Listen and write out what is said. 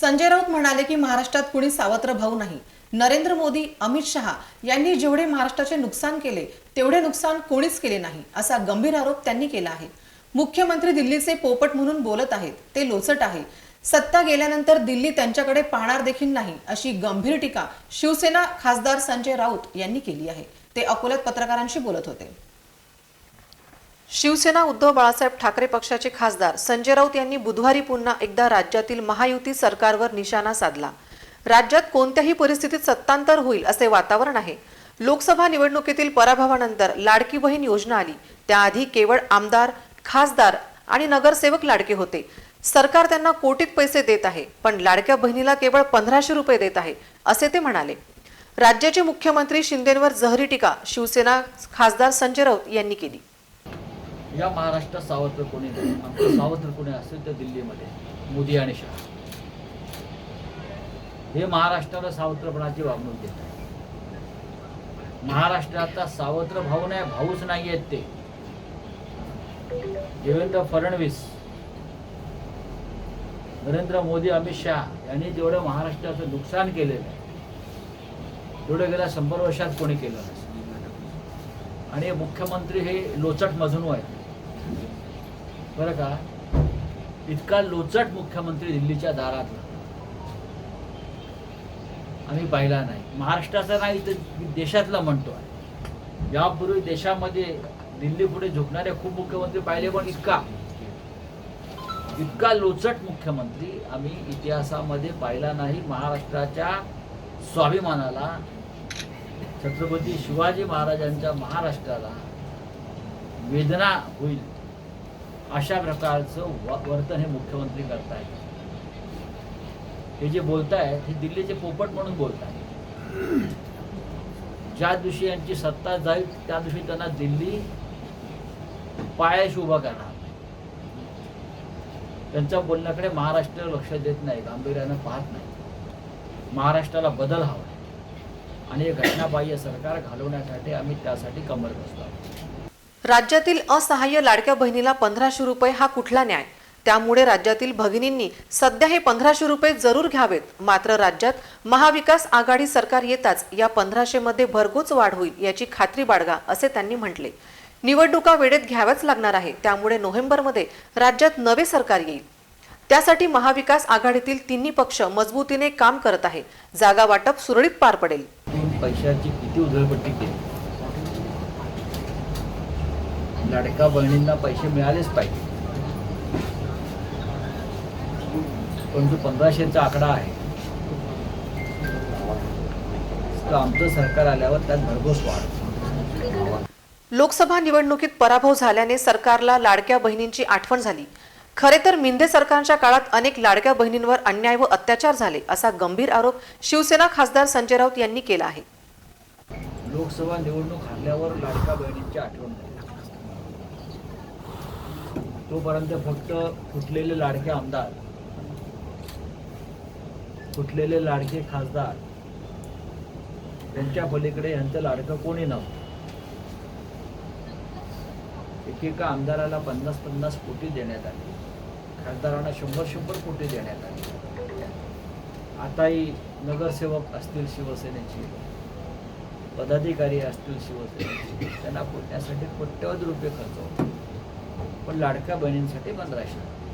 संजय राऊत म्हणाले की महाराष्ट्रात कुणी सावत्र भाऊ नाही. नरेंद्र मोदी अमित शहा यांनी जेवढे महाराष्ट्राचे नुकसान केले तेवढे नुकसान कोणीच केले नाही असा गंभीर आरोप त्यांनी केला आहे. मुख्यमंत्री दिल्लीचे पोपट म्हणून बोलत आहेत ते लोचट आहे. सत्ता गेल्यानंतर दिल्ली त्यांच्याकडे पाहणार देखील नाही अशी गंभीर टीका शिवसेना खासदार संजय राऊत यांनी केली आहे. ते अकोल्यात पत्रकारांशी बोलत होते. शिवसेना उद्धव बाळासाहेब ठाकरे पक्षाचे खासदार संजय राऊत यांनी बुधवारी पुन्हा एकदा राज्यातील महायुती सरकारवर निशाणा साधला. राज्यात कोणत्याही परिस्थितीत सत्तांतर होईल असे वातावरण आहे. लोकसभा निवडणुकीतील पराभवानंतर लाडकी बहीण योजना आली. त्याआधी केवळ आमदार खासदार आणि नगरसेवक लाडके होते. सरकार त्यांना कोटीत पैसे देत आहे पण लाडक्या बहिणीला केवळ पंधराशे रुपये देत आहे असे ते म्हणाले. राज्याचे मुख्यमंत्री शिंदेंवर जहरी टीका शिवसेना खासदार संजय राऊत यांनी केली. या महाराष्ट्रात सावत्र कोणी आमचं सावत्र कोणी असेल तर दिल्लीमध्ये. मोदी आणि शहा. हे महाराष्ट्राला सावत्रपणाची वागणूक देत आहे महाराष्ट्राचा सावत्र भाऊ नाही भाऊच नाही आहेत ते. देवेंद्र फडणवीस नरेंद्र मोदी अमित शहा यांनी जेवढं महाराष्ट्राचं नुकसान केलेलं आहे तेवढं गेल्या शंभर वर्षात कोणी केलं नाही. आणि मुख्यमंत्री हे लोचट मजनू आहेत. बरं का? इतका लोचट मुख्यमंत्री दिल्लीच्या दारात आम्ही पाहिला नाही. महाराष्ट्राचा नाही तर देशातला म्हणतो आहे. यापूर्वी देशामध्ये दिल्ली पुढे झुकणारे खूप मुख्यमंत्री पाहिले पण इतका. इतका लोचट मुख्यमंत्री आम्ही इतिहासामध्ये पाहिला नाही. महाराष्ट्राच्या स्वाभिमानाला छत्रपती शिवाजी महाराजांच्या महाराष्ट्राला वेदना होईल. अशा प्रकारचं वर्तन हे मुख्यमंत्री करतायत. हे जे बोलतायत हे दिल्लीचे पोपट म्हणून बोलतायत. ज्या दिवशी यांची सत्ता जाईल त्या दिवशी त्यांना दिल्ली पायाशी उभा करणार. त्यांच्या बोलण्याकडे महाराष्ट्र लक्ष देत नाही गांभीर्यानं पाहत नाही. महाराष्ट्राला बदल हवा आणि घटना घटनाबाह्य सरकार घालवण्यासाठी आम्ही त्यासाठी कमर बसतो आहोत. राज्यातील असहाय्य लाडक्या बहिणीला पंधराशे रुपये हा कुठला न्याय? त्यामुळे राज्यातील भगिनींनी सध्या हे पंधराशे रुपये जरूर घ्यावेत. मात्र राज्यात महाविकास आघाडी सरकार येताच या पंधराशे मध्ये भरघोस वाढ होईल याची खात्री बाळगा असे त्यांनी म्हटले. निवडणुका वेळेत घ्याव्याच लागणार आहे. त्यामुळे नोव्हेंबरमध्ये राज्यात नवे सरकार येईल. त्यासाठी महाविकास आघाडीतील तिन्ही पक्ष मजबूतीने काम करत आहे. जागा वाटप सुरळीत पार पडेल. पैशाची किती उधळपट्टी केली? लाडका बहिणींना पैसे मिळालेच पाहिजे. पण जो पंधराशेचा आकडा आहे तो आमचं सरकार आल्यावर त्यात भरघोस वाढ लोकसभा निवडणुकीत पराभव झाल्याने सरकारला लाडक्या बहिणींची आठवण झाली. खरे तर मिंदे सरकारच्या काळात अनेक लाडक्या बहिणींवर अन्याय व अत्याचार झाले असा गंभीर आरोप शिवसेना खासदार संजय राऊत यांनी केला आहे. लोकसभा निवडणूक हरल्यावर लाडका बहिणींची आठवण झाली. तोपर्यंत फक्त फुटलेले लाडके आमदार फुटलेले लाडके खासदार त्यांच्या पलीकडे यांचं लाडकं कोणी नव्हतं. एकेका आमदाराला पन्नास पन्नास कोटी देण्यात आली. खासदारांना शंभर शंभर कोटी देण्यात आली. आताही नगरसेवक असतील शिवसेनेचे पदाधिकारी असतील शिवसेनेचे त्यांना पुण्यासाठी कोट्यवधी रुपये खर्च होतो. पण लाडक्या बहिणींसाठी पंधराशे